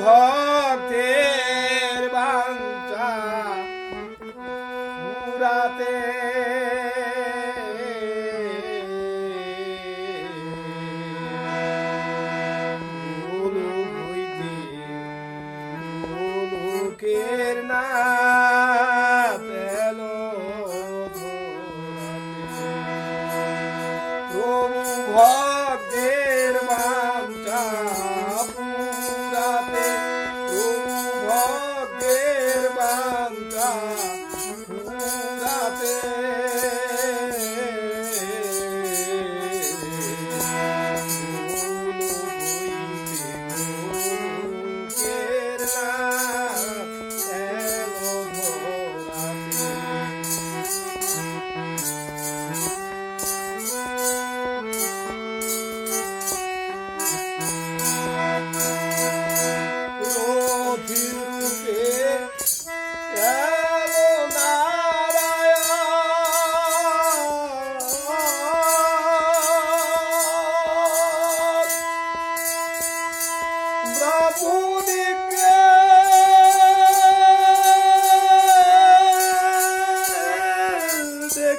ভক্তের বাঞ্চা পুরাতে প্রভু ভক্তের বাঞ্চা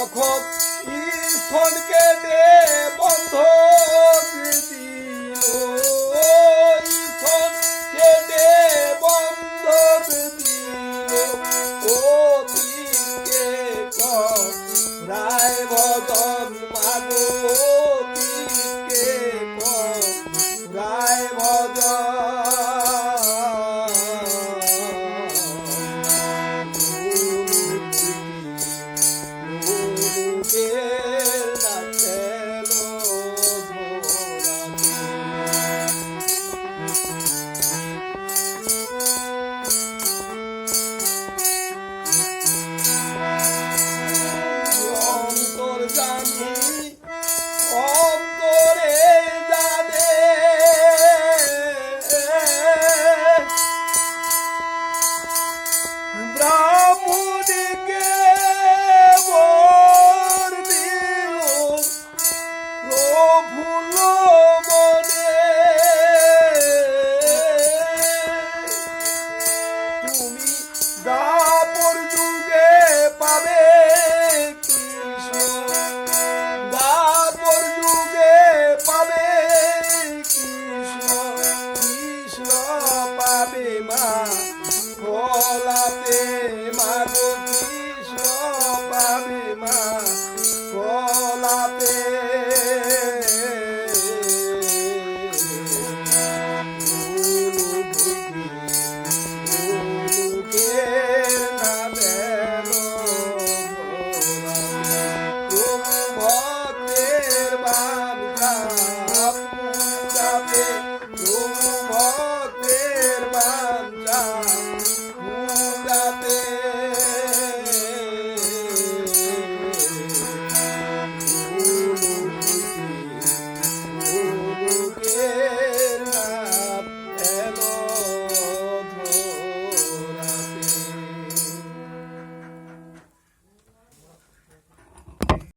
তখন স্থল কেটে la